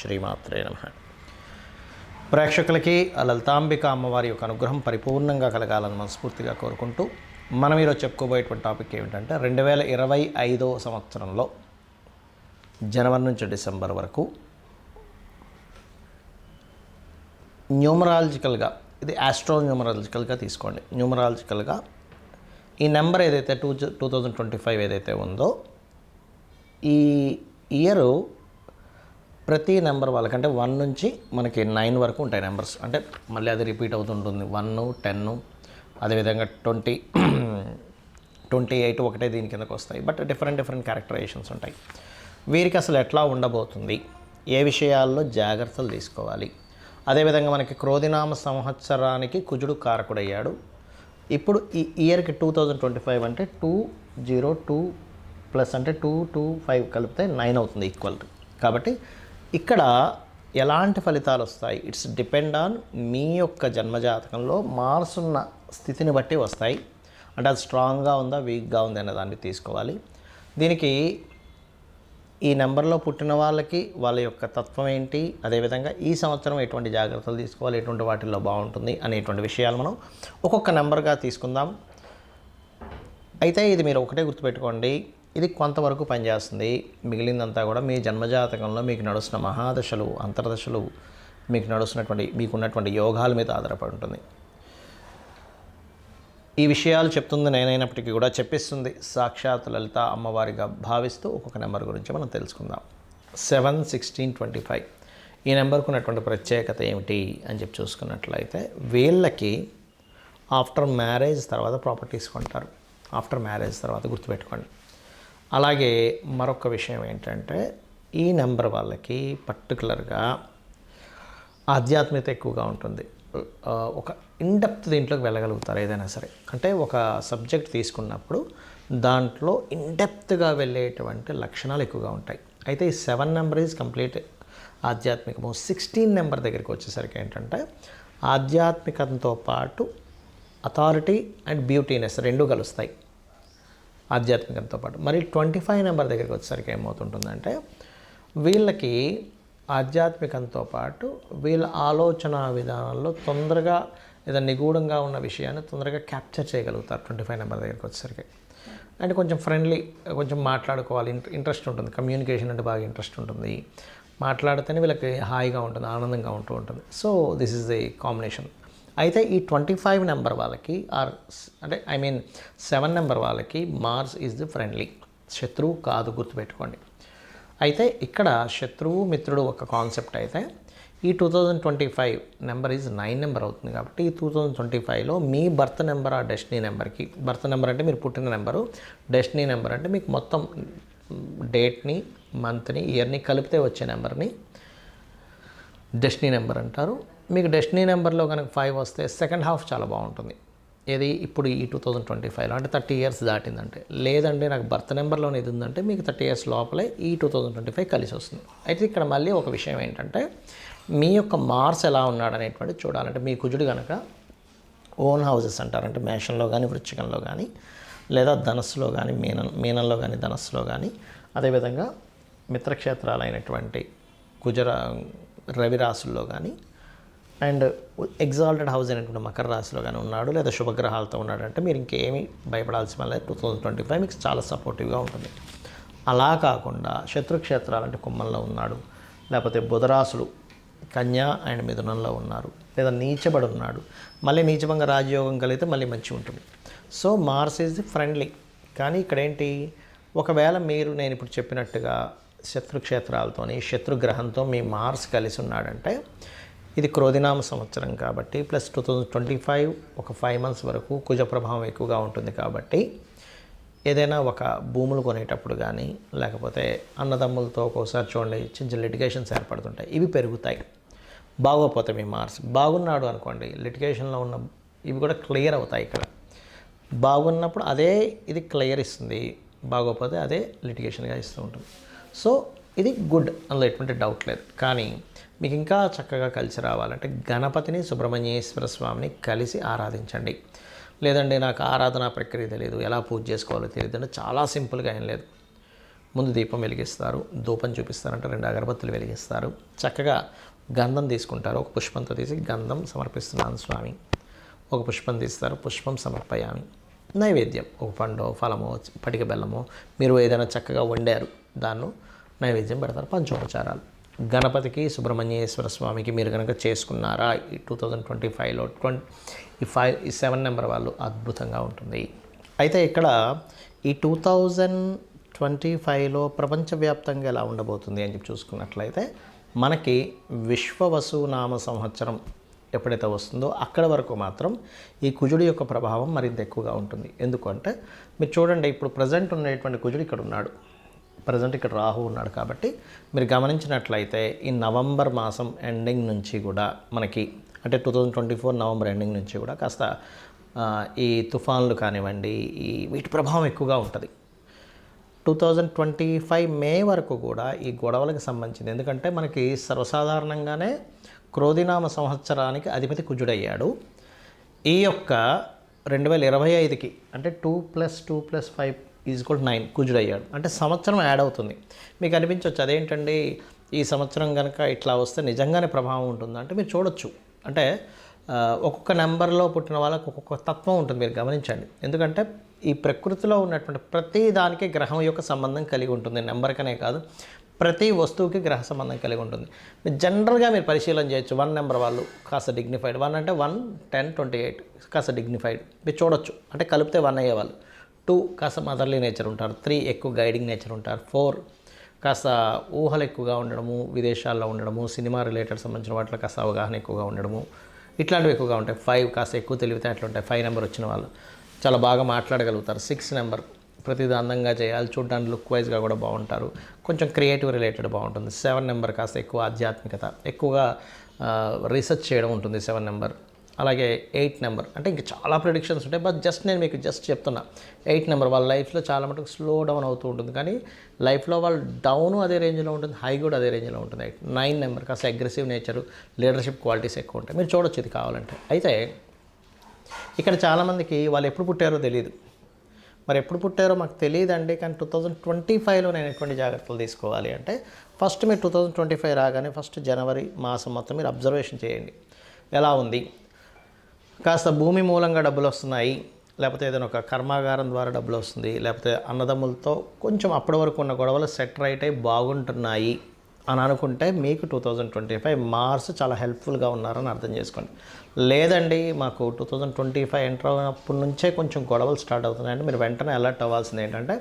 శ్రీమాత్రే నమ. ప్రేక్షకులకి లలితాంబిక అమ్మవారి యొక్క అనుగ్రహం పరిపూర్ణంగా కలగాలని మనస్ఫూర్తిగా కోరుకుంటూ మనం ఈరోజు చెప్పుకోబోయేటువంటి టాపిక్ ఏమిటంటే రెండు వేల ఇరవై ఐదో సంవత్సరంలో జనవరి నుంచి డిసెంబర్ వరకు న్యూమరాలజికల్గా ఇది ఆస్ట్రో న్యూమరాలజికల్గా తీసుకోండి. న్యూమరాలజికల్గా ఈ నెంబర్ ఏదైతే two two thousand twenty five ఏదైతే ఉందో ఈ ఇయరు ప్రతి నెంబర్ వాళ్ళకంటే వన్ నుంచి మనకి నైన్ వరకు ఉంటాయి నెంబర్స్. అంటే మళ్ళీ అది రిపీట్ అవుతుంటుంది. వన్ టెన్ అదేవిధంగా ట్వంటీ ట్వంటీ ఎయిట్ ఒకటే దీని కిందకు వస్తాయి. బట్ డిఫరెంట్ డిఫరెంట్ క్యారెక్టరైజేషన్స్ ఉంటాయి. వీరికి అసలు ఎట్లా ఉండబోతుంది? ఏ విషయాల్లో జాగ్రత్తలు తీసుకోవాలి? అదేవిధంగా మనకి క్రోధినామ సంవత్సరానికి కుజుడు కారకుడయ్యాడు. ఇప్పుడు ఈ ఇయర్కి టూ థౌజండ్ ట్వంటీ ఫైవ్ అంటే టూ జీరో టూ ప్లస్ అంటే టూ టూ ఫైవ్ కలిపితే నైన్ అవుతుంది ఈక్వల్. కాబట్టి ఇక్కడ ఎలాంటి ఫలితాలు వస్తాయి? ఇట్స్ డిపెండ్ ఆన్ మీ యొక్క జన్మజాతకంలో మార్స్ ఉన్న స్థితిని బట్టి వస్తాయి. అంటే అది స్ట్రాంగ్గా ఉందా వీక్గా ఉందా అనే దాన్ని తీసుకోవాలి. దీనికి ఈ నెంబర్లో పుట్టిన వాళ్ళకి వాళ్ళ యొక్క తత్వం ఏంటి అదేవిధంగా ఈ సంవత్సరం ఎటువంటి జాగ్రత్తలు తీసుకోవాలి ఎటువంటి వాటిల్లో బాగుంటుంది అనేటువంటి విషయాలు మనం ఒక్కొక్క నెంబర్గా తీసుకుందాం. అయితే ఇది మీరు ఒకటే గుర్తుపెట్టుకోండి. ఇది కొంతవరకు పనిచేస్తుంది. మిగిలిందంతా కూడా మీ జన్మజాతకంలో మీకు నడుస్తున్న మహాదశలు అంతర్దశలు మీకు నడుస్తున్నటువంటి మీకున్నటువంటి యోగాల మీద ఆధారపడి ఉంటుంది. ఈ విషయాలు చెప్తుంది నేనైనప్పటికీ కూడా చెప్పిస్తుంది. సాక్షాత్ లలిత అమ్మవారిగా భావిస్తూ ఒక్కొక్క నెంబర్ గురించి మనం తెలుసుకుందాం. Seven sixteen twenty five. ఈ నెంబర్కు ఉన్నటువంటి ప్రత్యేకత ఏమిటి అని చెప్పి చూసుకున్నట్లయితే వీళ్ళకి ఆఫ్టర్ మ్యారేజ్ తర్వాత ప్రాపర్టీస్ కొంటారు. ఆఫ్టర్ మ్యారేజ్ తర్వాత గుర్తుపెట్టుకోండి. అలాగే మరొక విషయం ఏంటంటే ఈ నెంబర్ వాళ్ళకి పర్టికులర్గా ఆధ్యాత్మికత ఎక్కువగా ఉంటుంది. ఒక ఇన్డెప్త్ దీంట్లోకి వెళ్ళగలుగుతారు ఏదైనా సరే. అంటే ఒక సబ్జెక్ట్ తీసుకున్నప్పుడు దాంట్లో ఇన్డెప్త్గా వెళ్ళేటువంటి లక్షణాలు ఎక్కువగా ఉంటాయి. అయితే ఈ సెవెన్ నెంబర్ ఈజ్ కంప్లీట్ ఆధ్యాత్మికము సిక్స్టీన్ నెంబర్ దగ్గరికి వచ్చేసరికి ఏంటంటే ఆధ్యాత్మికతతో పాటు అథారిటీ అండ్ బ్యూటీనెస్ రెండు కలుస్తాయి. ఆధ్యాత్మికంతో పాటు. మరి ట్వంటీ ఫైవ్ నెంబర్ దగ్గరికి వచ్చేసరికి ఏమవుతుంటుందంటే వీళ్ళకి ఆధ్యాత్మికంతో పాటు వీళ్ళ ఆలోచన విధానంలో తొందరగా లేదా నిగూఢంగా ఉన్న విషయాన్ని తొందరగా క్యాప్చర్ చేయగలుగుతారు ట్వంటీ ఫైవ్ నెంబర్ దగ్గరికి వచ్చేసరికి. అండ్ కొంచెం ఫ్రెండ్లీ కొంచెం మాట్లాడుకోవాలి ఇంట్రె ఇంట్రెస్ట్ ఉంటుంది కమ్యూనికేషన్ అంటే బాగా ఇంట్రెస్ట్ ఉంటుంది. మాట్లాడితేనే వీళ్ళకి హాయిగా ఉంటుంది ఆనందంగా ఉంటూ ఉంటుంది. So this is the combination. అయితే ఈ ట్వంటీ ఫైవ్ నెంబర్ వాళ్ళకి ఆర్ అంటే ఐ మీన్ సెవెన్ నెంబర్ వాళ్ళకి మార్స్ ఈజ్ ది ఫ్రెండ్లీ. శత్రువు కాదు గుర్తుపెట్టుకోండి. అయితే ఇక్కడ శత్రువు మిత్రుడు ఒక కాన్సెప్ట్ అయితే ఈ two thousand twenty five number is nine number అవుతుంది కాబట్టి ఈ టూ థౌజండ్ ట్వంటీ ఫైవ్లో మీ బర్త్ నెంబర్ ఆ డెస్టినీ నెంబర్కి బర్త్ నెంబర్ అంటే మీరు పుట్టిన నెంబరు డెస్టినీ నెంబర్ అంటే మీకు మొత్తం డేట్ని మంత్ని ఇయర్ని కలిపితే వచ్చే నెంబర్ని డెస్టినీ నెంబర్ అంటారు. మీకు డెస్టినీ నెంబర్లో కనుక ఫైవ్ వస్తే సెకండ్ హాఫ్ చాలా బాగుంటుంది. ఏది? ఇప్పుడు ఈ టూ థౌజండ్ ట్వంటీ ఫైవ్లో అంటే థర్టీ ఇయర్స్ దాటిందంటే. లేదండి నాకు బర్త్ నెంబర్లోనే ఇది ఉందంటే మీకు థర్టీ ఇయర్స్ లోపలే ఈ టూ థౌజండ్ ట్వంటీ ఫైవ్ కలిసి వస్తుంది. అయితే ఇక్కడ మళ్ళీ ఒక విషయం ఏంటంటే మీ యొక్క మార్స్ ఎలా ఉన్నాడనేటువంటి చూడాలంటే మీ కుజుడు కనుక ఓన్ హౌసెస్ అంటారు. అంటే మేషంలో కానీ వృచ్చికంలో కానీ లేదా ధనస్సులో కానీ మీనం మీనంలో కానీ ధనస్సులో కానీ అదేవిధంగా మిత్రక్షేత్రాలైనటువంటి కుజర రవిరాసుల్లో కానీ అండ్ ఎగ్జాల్టెడ్ హౌస్ అనేటువంటి మకర రాశిలో కానీ ఉన్నాడు లేదా శుభగ్రహాలతో ఉన్నాడు అంటే మీరు ఇంకేమీ భయపడాల్సిన లేదు. టూ థౌజండ్ ట్వంటీ ఫైవ్ మీకు చాలా సపోర్టివ్గా ఉంటుంది. అలా కాకుండా శత్రుక్షేత్రాలు అంటే కుమ్మంలో ఉన్నాడు లేకపోతే బుధరాశులు కన్య అండ్ మిథునంలో ఉన్నారు లేదా నీచబడి ఉన్నాడు. మళ్ళీ నీచభంగ రాజయోగం కలిగితే మళ్ళీ మంచి ఉంటుంది. సో మార్స్ ఈజ్ ఫ్రెండ్లీ కానీ ఇక్కడ ఏంటి ఒకవేళ మీరు నేను ఇప్పుడు చెప్పినట్టుగా శత్రుక్షేత్రాలతోని శత్రుగ్రహంతో మీ మార్స్ కలిసి ఉన్నాడంటే ఇది క్రోధినామ సంవత్సరం కాబట్టి plus two thousand twenty five ఒక ఫైవ్ మంత్స్ వరకు కుజ ప్రభావం ఎక్కువగా ఉంటుంది కాబట్టి ఏదైనా ఒక భూములు కొనేటప్పుడు కానీ లేకపోతే అన్నదమ్ములతో ఒక్కోసారి చూడండి చిన్న చిన్న లిటిగేషన్స్ ఏర్పడుతుంటాయి. ఇవి పెరుగుతాయి. బాగోపోతే మీ మార్క్స్ బాగున్నాడు అనుకోండి లిటిగేషన్లో ఉన్న ఇవి కూడా క్లియర్ అవుతాయి ఇక్కడ. బాగున్నప్పుడు అదే ఇది క్లియర్ ఇస్తుంది. బాగోపోతే అదే లిటిగేషన్గా ఇస్తూ ఉంటుంది. సో ఇది గుడ్ అందులో ఎటువంటి డౌట్ లేదు. కానీ మీకు ఇంకా చక్కగా కలిసి రావాలంటే గణపతిని సుబ్రహ్మణ్యేశ్వర స్వామిని కలిసి ఆరాధించండి. లేదండి నాకు ఆరాధన ప్రక్రియ తెలియదు ఎలా పూజ చేసుకోవాలో తెలియదు అంటే చాలా సింపుల్గా ఏం లేదు. ముందు దీపం వెలిగిస్తారు ధూపం చూపిస్తారంటే రెండు అగరబత్తులు వెలిగిస్తారు. చక్కగా గంధం తీసుకుంటారు ఒక పుష్పంతో తీసి గంధం సమర్పిస్తున్నాను స్వామి. ఒక పుష్పం తీస్తారు పుష్పం సమర్పయామి. నైవేద్యం ఒక పండు ఫలమో పటిక బెల్లమో మీరు ఏదైనా చక్కగా వండారు దాన్ని నైవేద్యం పెడతారు. పంచోపచారాలు. గణపతికి సుబ్రహ్మణ్యేశ్వర స్వామికి మీరు కనుక చేసుకున్నారా? ఈ టూ థౌజండ్ ట్వంటీ ఫైవ్లో ట్వంటీ ఈ ఫైవ్ ఈ సెవెన్ నెంబర్ వాళ్ళు అద్భుతంగా ఉంటుంది. అయితే ఇక్కడ ఈ టూ థౌజండ్ ట్వంటీ ఫైవ్లో ప్రపంచవ్యాప్తంగా ఎలా ఉండబోతుంది అని చెప్పి చూసుకున్నట్లయితే మనకి విశ్వవసు నామ సంవత్సరం ఎప్పుడైతే వస్తుందో అక్కడ వరకు మాత్రం ఈ కుజుడి యొక్క ప్రభావం మరింత ఎక్కువగా ఉంటుంది. ఎందుకంటే మీరు చూడండి ఇప్పుడు ప్రజెంట్ ఉండేటువంటి కుజుడు ఇక్కడ ఉన్నాడు. ప్రజెంట్ ఇక్కడ రాహు ఉన్నాడు కాబట్టి మీరు గమనించినట్లయితే ఈ నవంబర్ మాసం ఎండింగ్ నుంచి కూడా మనకి అంటే two thousand twenty four November ending నుంచి కూడా కాస్త ఈ తుఫాన్లు కానివ్వండి ఈ వీటి ప్రభావం ఎక్కువగా ఉంటుంది. Two thousand twenty five May వరకు కూడా ఈ గొడవలకు సంబంధించింది. ఎందుకంటే మనకి సర్వసాధారణంగానే క్రోధినామ సంవత్సరానికి అధిపతి కుజుడయ్యాడు. ఈ యొక్క రెండు వేల ఇరవై ఐదుకి అంటే two plus two plus five is కూడా నైన్ కుజుడయ్యాడు. అంటే సంవత్సరం యాడ్ అవుతుంది. మీకు అనిపించవచ్చు అదేంటండి? ఈ సంవత్సరం కనుక ఇట్లా వస్తే నిజంగానే ప్రభావం ఉంటుందా? అంటే మీరు చూడొచ్చు. అంటే ఒక్కొక్క నెంబర్లో పుట్టిన వాళ్ళకి ఒక్కొక్క తత్వం ఉంటుంది మీరు గమనించండి. ఎందుకంటే ఈ ప్రకృతిలో ఉన్నటువంటి ప్రతి దానికి గ్రహం యొక్క సంబంధం కలిగి ఉంటుంది. నెంబర్కనే కాదు ప్రతి వస్తువుకి గ్రహ సంబంధం కలిగి ఉంటుంది. మీరు జనరల్గా మీరు పరిశీలన చేయొచ్చు. వన్ నెంబర్ వాళ్ళు కాస్త డిగ్నిఫైడ్ వన్ అంటే వన్ టెన్ ట్వంటీ ఎయిట్ కాస్త డిగ్నిఫైడ్ మీరు చూడొచ్చు. అంటే కలిపితే వన్ అయ్యేవాళ్ళు. టూ కాస్త మదర్లీ నేచర్ ఉంటారు త్రీ ఎక్కువ గైడింగ్ నేచర్ ఉంటారు ఫోర్ కాస్త ఊహలు ఎక్కువగా ఉండడము విదేశాల్లో ఉండడము సినిమా రిలేటెడ్ సంబంధించిన వాటిలో కాస్త అవగాహన ఎక్కువగా ఉండడము ఇట్లాంటివి ఎక్కువగా ఉంటాయి. ఫైవ్ కాస్త ఎక్కువ తెలివితేటలు ఉంటాయి ఫైవ్ నెంబర్ వచ్చిన వాళ్ళు చాలా బాగా మాట్లాడగలుగుతారు. సిక్స్ నెంబర్ ప్రతిదీ అందంగా చేయాలి చూడడానికి లుక్ వైజ్గా కూడా బాగుంటారు. కొంచెం క్రియేటివ్ రిలేటెడ్ బాగుంటుంది. సెవెన్ నెంబర్ కాస్త ఎక్కువ ఆధ్యాత్మికత ఎక్కువగా రీసెర్చ్ చేయడం ఉంటుంది సెవెన్ నెంబర్. అలాగే ఎయిట్ నెంబర్. అంటే ఇంకా చాలా ప్రిడిక్షన్స్ ఉంటాయి. బట్ జస్ట్ నేను మీకు జస్ట్ చెప్తున్నా. ఎయిట్ నెంబర్ వాళ్ళ లైఫ్లో చాలా మటుకు స్లో డౌన్ అవుతూ ఉంటుంది. కానీ లైఫ్లో వాళ్ళు డౌన్ అదే రేంజ్లో ఉంటుంది. హై కూడా అదే రేంజ్లో ఉంటుంది. ఎయిట్ నైన్ నెంబర్ కాస్త అగ్రెసివ్ నేచర్ లీడర్షిప్ క్వాలిటీస్ ఎక్కువ ఉంటాయి. మీరు చూడొచ్చు ఇది కావాలంటే. అయితే ఇక్కడ చాలామందికి వాళ్ళు ఎప్పుడు పుట్టారో తెలియదు మరి ఎప్పుడు పుట్టారో మాకు తెలియదండి. కానీ టూ థౌజండ్ ట్వంటీ ఫైవ్లో నేను ఎటువంటి జాగ్రత్తలు తీసుకోవాలి అంటే ఫస్ట్ మీరు టూ థౌజండ్ ట్వంటీ ఫైవ్ రాగానే ఫస్ట్ జనవరి మాసం మొత్తం మీరు అబ్జర్వేషన్ చేయండి. ఎలా ఉంది? కాస్త భూమి మూలంగా డబ్బులు వస్తున్నాయి లేకపోతే ఏదైనా ఒక కర్మాగారం ద్వారా డబ్బులు వస్తుంది లేకపోతే అన్నదమ్ములతో కొంచెం అప్పటి వరకు ఉన్న గొడవలు సెట్ రైట్ అయి బాగుంటున్నాయి అని అనుకుంటే మీకు two thousand twenty five Mars చాలా హెల్ప్ఫుల్గా ఉన్నారని అర్థం చేసుకోండి. లేదండి మాకు two thousand twenty five enter అయినప్పటి నుంచే కొంచెం గొడవలు స్టార్ట్ అవుతున్నాయంటే మీరు వెంటనే అలర్ట్ అవ్వాల్సింది ఏంటంటే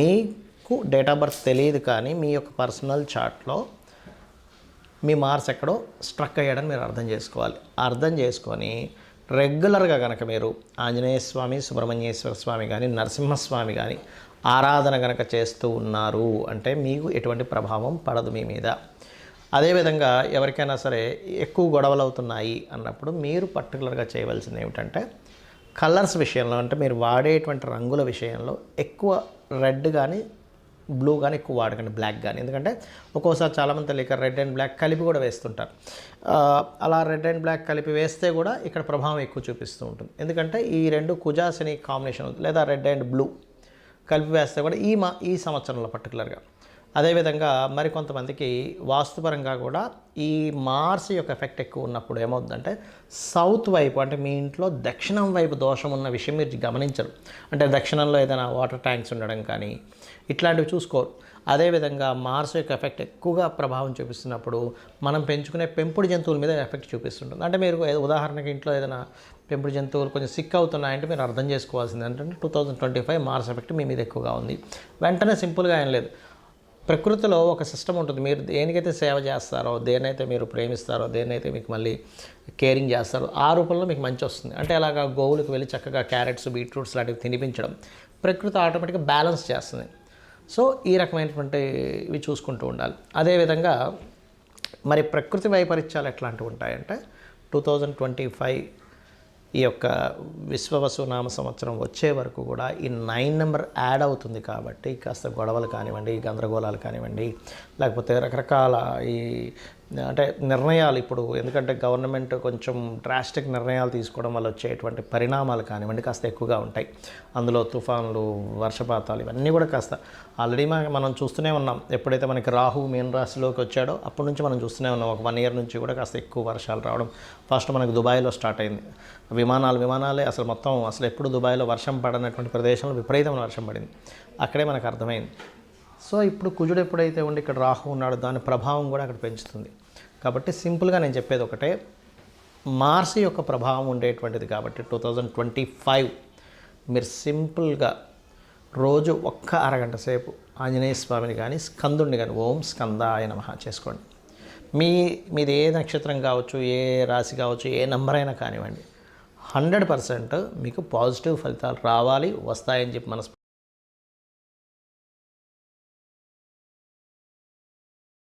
మీకు డేట్ ఆఫ్ బర్త్ తెలియదు కానీ మీ యొక్క పర్సనల్ చార్ట్లో మీ మార్స్ ఎక్కడో స్ట్రక్ అయ్యాడని మీరు అర్థం చేసుకోవాలి. అర్థం చేసుకొని రెగ్యులర్గా కనుక మీరు ఆంజనేయ స్వామి సుబ్రహ్మణ్యేశ్వర స్వామి కానీ నరసింహస్వామి కానీ ఆరాధన కనుక చేస్తూ ఉన్నారు అంటే మీకు ఎటువంటి ప్రభావం పడదు మీ మీద. అదేవిధంగా ఎవరికైనా సరే ఎక్కువ గొడవలు అవుతున్నాయి అన్నప్పుడు మీరు పర్టికులర్గా చేయవలసింది ఏమిటంటే కలర్స్ విషయంలో అంటే మీరు వాడేటువంటి రంగుల విషయంలో ఎక్కువ రెడ్ కానీ బ్లూ కానీ ఎక్కువ వాడకండి బ్లాక్ కానీ ఎందుకంటే ఒక్కోసారి చాలామంది తెలియక రెడ్ అండ్ బ్లాక్ కలిపి కూడా వేస్తుంటారు. అలా రెడ్ అండ్ బ్లాక్ కలిపి వేస్తే కూడా ఇక్కడ ప్రభావం ఎక్కువ చూపిస్తూ ఉంటుంది. ఎందుకంటే ఈ రెండు కుజాసిని కాంబినేషన్ లేదా రెడ్ అండ్ బ్లూ కలిపి వేస్తే కూడా ఈ మా ఈ సంవత్సరంలో పర్టికులర్గా అదేవిధంగా మరికొంతమందికి వాస్తుపరంగా కూడా ఈ మార్స్ యొక్క ఎఫెక్ట్ ఎక్కువ ఉన్నప్పుడు ఏమవుతుందంటే సౌత్ వైపు అంటే మీ ఇంట్లో దక్షిణం వైపు దోషం ఉన్న విషయం మీరు గమనించరు. అంటే దక్షిణంలో ఏదైనా వాటర్ ట్యాంక్స్ ఉండడం కానీ ఇట్లాంటివి చూసుకోరు. అదేవిధంగా మార్స్ యొక్క ఎఫెక్ట్ ఎక్కువగా ప్రభావం చూపిస్తున్నప్పుడు మనం పెంచుకునే పెంపుడు జంతువుల మీద ఎఫెక్ట్ చూపిస్తుంటుంది. అంటే మీరు ఉదాహరణకి ఇంట్లో ఏదైనా పెంపుడు జంతువులు కొంచెం సిక్ అవుతున్నాయంటే మీరు అర్థం చేసుకోవాల్సింది ఏంటంటే two thousand twenty five Mars effect మీ మీద ఎక్కువగా ఉంది. వెంటనే సింపుల్గా ఏం లేదు. ప్రకృతిలో ఒక సిస్టమ్ ఉంటుంది. మీరు దేనికైతే సేవ చేస్తారో దేనైతే మీరు ప్రేమిస్తారో దేనైతే మీకు మళ్ళీ కేరింగ్ చేస్తారో ఆ రూపంలో మీకు మంచి వస్తుంది. అంటే అలాగా గోవులకు వెళ్ళి చక్కగా క్యారెట్స్ బీట్రూట్స్ లాంటివి తినిపించడం ప్రకృతి ఆటోమేటిక్గా బ్యాలెన్స్ చేస్తుంది. సో ఈ రకమైనటువంటి ఇవి చూసుకుంటూ ఉండాలి. అదేవిధంగా మరి ప్రకృతి వైపరీత్యాలు ఎట్లాంటివి ఉంటాయంటే టూ థౌజండ్ ట్వంటీ ఫైవ్ ఈ యొక్క విశ్వవసునామ సంవత్సరం వచ్చే వరకు కూడా ఈ నైన్ నెంబర్ యాడ్ అవుతుంది కాబట్టి కాస్త గొడవలు కానివ్వండి గందరగోళాలు కానివ్వండి లేకపోతే రకరకాల ఈ అంటే నిర్ణయాలు ఇప్పుడు ఎందుకంటే గవర్నమెంట్ కొంచెం డ్రాస్టిక్ నిర్ణయాలు తీసుకోవడం వల్ల వచ్చేటువంటి పరిణామాలు కానివ్వండి కాస్త ఎక్కువగా ఉంటాయి. అందులో తుఫాన్లు వర్షపాతాలు ఇవన్నీ కూడా కాస్త ఆల్రెడీ మనం చూస్తూనే ఉన్నాం. ఎప్పుడైతే మనకి రాహు మీన రాశిలోకి వచ్చాడో అప్పటి నుంచి మనం చూస్తూనే ఉన్నాం. ఒక వన్ ఇయర్ నుంచి కూడా కాస్త ఎక్కువ వర్షాలు రావడం. ఫస్ట్ మనకు దుబాయ్లో స్టార్ట్ అయింది. విమానాలు విమానాలే అసలు మొత్తం అసలు ఎప్పుడు దుబాయ్లో వర్షం పడనటువంటి ప్రదేశంలో విపరీతమైన వర్షం పడింది. అక్కడే మనకు అర్థమైంది. సో ఇప్పుడు కుజుడు ఎప్పుడైతే ఉండి ఇక్కడ రాహు ఉన్నాడో దాని ప్రభావం కూడా అక్కడ పెంచుతుంది. కాబట్టి సింపుల్గా నేను చెప్పేది ఒకటే. మార్స్ యొక్క ప్రభావం ఉండేటువంటిది కాబట్టి టూ థౌజండ్ ట్వంటీ ఫైవ్ మీరు సింపుల్గా రోజు ఒక్క అరగంట సేపు ఆంజనేయ స్వామిని కానీ స్కందుడిని కానీ ఓం స్కందాయ నమః చేసుకోండి. మీ మీది ఏ నక్షత్రం కావచ్చు ఏ రాశి కావచ్చు ఏ నంబర్ అయినా కానివ్వండి హండ్రెడ్ పర్సెంట్ మీకు పాజిటివ్ ఫలితాలు రావాలి వస్తాయని చెప్పి మనస్